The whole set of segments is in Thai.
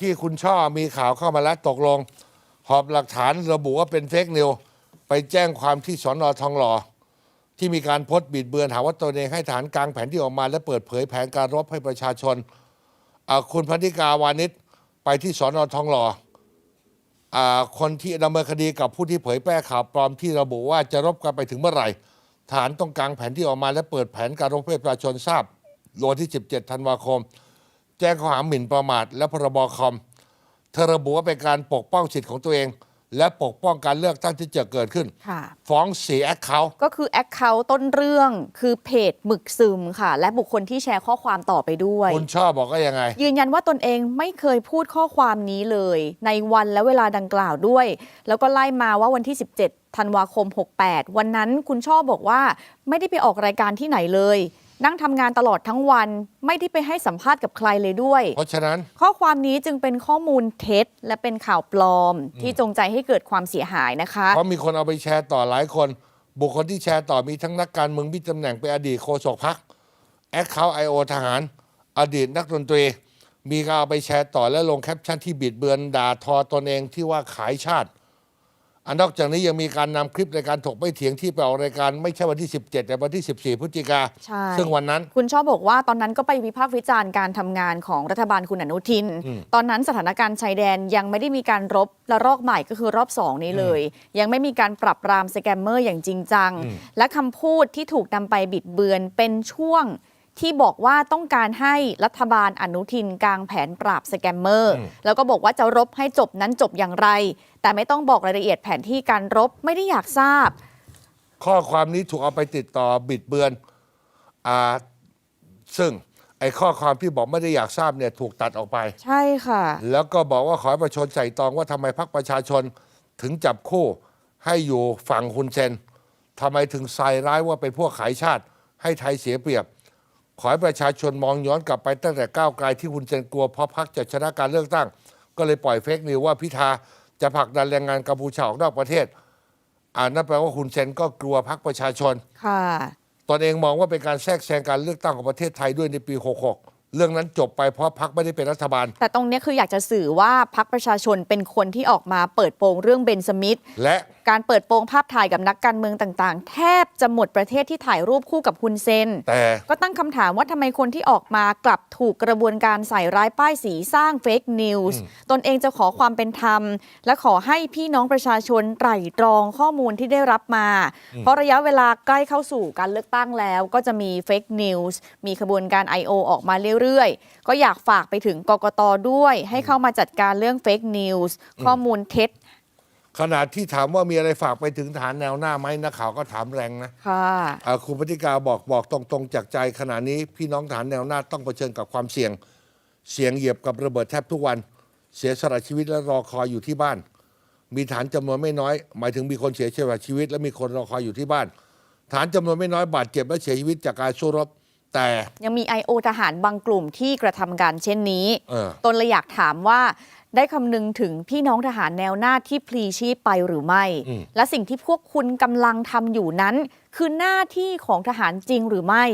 ที่คุณช่อมีข่าวเข้ามาแล้วตกลง หอบหลักฐานระบุว่าเป็นเฟกนิวไปแจ้งความที่สอนอทองหล่อที่มีการพสต์บิดเบือนหาว่าตนเองให้ฐานกลางแผนที่ออกมา และเปิดเผยแผนการรบให้ประชาชนอ่าคุณพันธิกาวานิชไปที่สอนอทองหล่ออาคนที่ดำเนินคดีกับผู้ที่เผยแพร่ข่าวปลอมที่ระบุว่าจะรบกันไปถึงเมื่อไหร่ ฐานต้องกลางแผนที่ออกมา และเปิดแผนการรบให้ประชาชนทราบวันที่ 17 ธันวาคม แจ้งข้อหาหมิ่นประมาทและพรบคอม เธอระบุว่าเป็นการปกป้องสิทธิ์ของตัวเอง และปกป้องการเลือกตั้งที่จะเกิดขึ้น ค่ะ ฟ้องเสียแอคเคาก็คือแอคเคาท์ต้นเรื่องคือเพจหมึกซึมค่ะ และบุคคลที่แชร์ข้อความต่อไปด้วย คุณชอบบอกก็ยังไง ยืนยันว่าตนเองไม่เคยพูดข้อความนี้เลย ในวันและเวลาดังกล่าวด้วย แล้วก็ไล่มาว่าวันที่ 17ธันวาคม 68 วันนั้นคุณช่อบอกว่าไม่ได้ไปออกรายการที่ไหนเลย นั่งทำงานตลอดทั้งวัน ไม่ได้ไปให้สัมภาษณ์กับใครเลยด้วย เพราะฉะนั้น ข้อความนี้จึงเป็นข้อมูลเท็จ และเป็นข่าวปลอม ที่จงใจให้เกิดความเสียหายนะคะ เพราะมีคนเอาไปแชร์ต่อหลายคน บุคคลที่แชร์ต่อมีทั้งนักการเมืองมีตำแหน่งเป็นอดีตโฆษกพักแอคเคาท์ไอโอทหาร อดีตนักดนตรี มีการเอาไปแชร์ต่อและลงแคปชั่นที่บิดเบือนด่าทอตนเองที่ว่าขายชาติ อันนอกจากนี้ยังมีการนำคลิปในการถกไม่เถียงที่ไปออกรายการไม่ใช่วันที่ 17 แต่วันที่ 14 พฤศจิกาใช่ซึ่งวันนั้น คุณชอบบอกว่าตอนนั้นก็ไปวิพากษ์วิจารณ์การทำงานของรัฐบาลคุณอนุทิน ตอนนั้นสถานการณ์ชายแดนยังไม่ได้มีการรบและรอกใหม่ก็คือรอบสองนี้เลย ยังไม่มีการปรับปรามสแกมเมอร์อย่างจริงจัง และคำพูดที่ถูกนำไปบิดเบือนเป็นช่วง ที่บอกว่าต้องการให้รัฐบาลอนุทินกลางแผนปราบสแกมเมอร์ แล้วก็บอกว่าจะรบให้จบนั้นจบอย่างไร แต่ไม่ต้องบอกรายละเอียดแผนที่การรบไม่ได้อยากทราบ ข้อความนี้ถูกเอาไปติดต่อบิดเบือนอ่าซึ่งไอ้ข้อความที่บอกไม่ได้อยากทราบเนี่ยถูกตัดออกไป ใช่ค่ะ แล้วก็บอกว่าขอให้ประชาชนใส่ตองว่าทำไมพรรคประชาชนถึงจับคู่ให้อยู่ฝั่งคุณเซนทำไมถึงใส่ร้ายว่าเป็นพวกขายชาติ ให้ไทยเสียเปรียบ ขอให้ประชาชนมองย้อนกลับไปตั้งแต่ก้าวไกลที่คุณเซนกลัวเพราะพรรคจะชนะการเลือกตั้ง ก็เลยปล่อยเฟกนิวว่าพิธาจะผลักดันแรงงานกัมพูชาออกนอกประเทศอ่านั่นแปลว่าคุณเซนก็กลัวพรรคประชาชน ค่ะตนเองมองว่าเป็นการแทรกแซงการเลือกตั้งของประเทศไทยด้วยในปี 66 เรื่องนั้นจบไปเพราะพรรคไม่ได้เป็นรัฐบาล แต่ตรงเนี้ยคืออยากจะสื่อว่าพักประชาชนเป็นคนที่ออกมาเปิดโปงเรื่องเบนสมิธและการเปิดโปงภาพถ่ายกับนักการเมืองต่างๆ แทบจะหมดประเทศที่ถ่ายรูปคู่กับคุณเซน แต่ก็ตั้งคำถามว่าทำไมคนที่ออกมากลับถูกกระบวนการใส่ร้ายป้ายสีสร้างเฟกนิวส์ตนเองจะขอความเป็นธรรม และขอให้พี่น้องประชาชนไตร่ตรองข้อมูลที่ได้รับมา เพราะระยะเวลาใกล้เข้าสู่การเลือกตั้งแล้ว ก็จะมีเฟกนิวส์มีขบวนการ I.O. ออกมาเรื่อยๆ ก็อยากฝากไปถึงกกตด้วย ให้เข้ามาจัดการเรื่องเฟกนิวส์ข้อมูลเท็จขณะที่ถามว่ามีอะไรฝากไปถึงฐานแนวหน้าไหมนักข่าวก็ถามแรงนะค่ะอ่าคุณปฏิกาบอกบอกตรงๆ จากใจขณะนี้พี่น้องฐานแนวหน้าต้องเผชิญกับความเสี่ยง เสี่ยงเหยียบกับระเบิดแทบทุกวัน เสียสละชีวิตและรอคอยอยู่ที่บ้าน มีฐานจำนวนไม่น้อย หมายถึงมีคนเสียชีวิตและมีคนรอคอยอยู่ที่บ้าน ฐานจำนวนไม่น้อยบาดเจ็บและเสียชีวิตจากการสู้รบ แต่ยังมี I.O. ทหารบางกลุ่มที่กระทำการเช่นนี้ เออ ตนเลยอยากถามว่าได้คำนึงถึงพี่น้องทหารแนวหน้าที่พลีชีพไปหรือไม่ อืม และสิ่งที่พวกคุณกำลังทำอยู่นั้น คือหน้าที่ของทหารจริงหรือไม่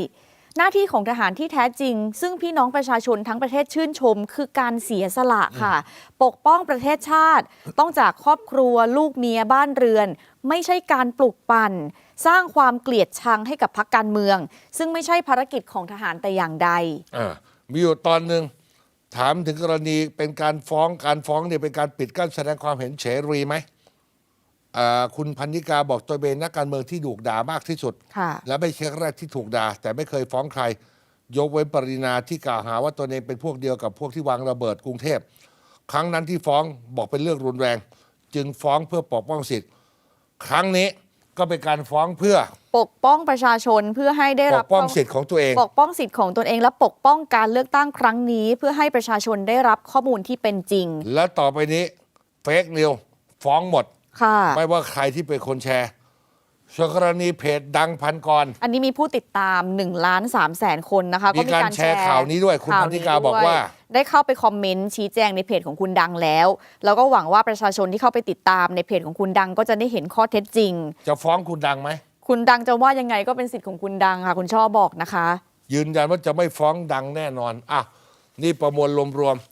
หน้าที่ของทหารที่แท้จริง ซึ่งพี่น้องประชาชนทั้งประเทศชื่นชม คือการเสียสละค่ะ ปกป้องประเทศชาติ ต้องจากครอบครัวลูกเมียบ้านเรือน ไม่ใช่การปลุกปั่น สร้างความเกลียดชังให้กับพรรคการเมือง ซึ่งไม่ใช่ภารกิจของทหารแต่อย่างใด อ่ามีอยู่ตอนหนึ่งถามถึงกรณีเป็นการฟ้องการฟ้องเนี่ยเป็นการปิดกั้นแสดงความเห็นเฉรีไหมอ่าคุณพันนิกาบอกตัวเป็นนักการเมืองที่ถูกด่ามากที่สุด ค่ะ และไม่ใช่ครั้งแรกที่ถูกด่าแต่ไม่เคยฟ้องใคร ยกเว้นปรินาที่กล่าวหาว่าตนเองเป็นพวกเดียวกับพวกที่วางระเบิดกรุงเทพ ครั้งนั้นที่ฟ้องบอกเป็นเรื่องรุนแรง จึงฟ้องเพื่อปกป้องสิทธิ์ ครั้งนี้ ก็เป็นการฟ้องเพื่อปกป้องประชาชนเพื่อให้ได้ปรักบป้องสิทธิ์ของตัวเอง ปกป้องสิทธิ์ของตนเอง และปกป้องการเลือกตั้งครั้งนี้ เพื่อให้ประชาชนได้รับข้อมูลที่เป็นจริง และต่อไปนี้เฟกนิวฟ้องหมด ค่ะ ไม่ว่าใครที่เป็นคนแชร์ ส่วนกรณีเพจดังพันกร อันนี้มีผู้ติดตาม1ล้าน3แสนคนนะคะมีการแชร์ข่าวนี้ด้วยคุณข่พันธิกาบอกว่า ได้เข้าไปคอมเมนต์ชี้แจงในเพจของคุณดังแล้ว แล้วก็หวังว่าประชาชนที่เข้าไปติดตามในเพจของคุณดังก็จะได้เห็นข้อเท็จจริง จะฟ้องคุณดังไหม คุณดังจะว่ายังไงก็เป็นสิทธิ์ของคุณดังค่ะ คุณช่อบอกนะคะ ยืนยันว่าจะไม่ฟ้องดังแน่นอนอะนี่ประมวลรวมๆ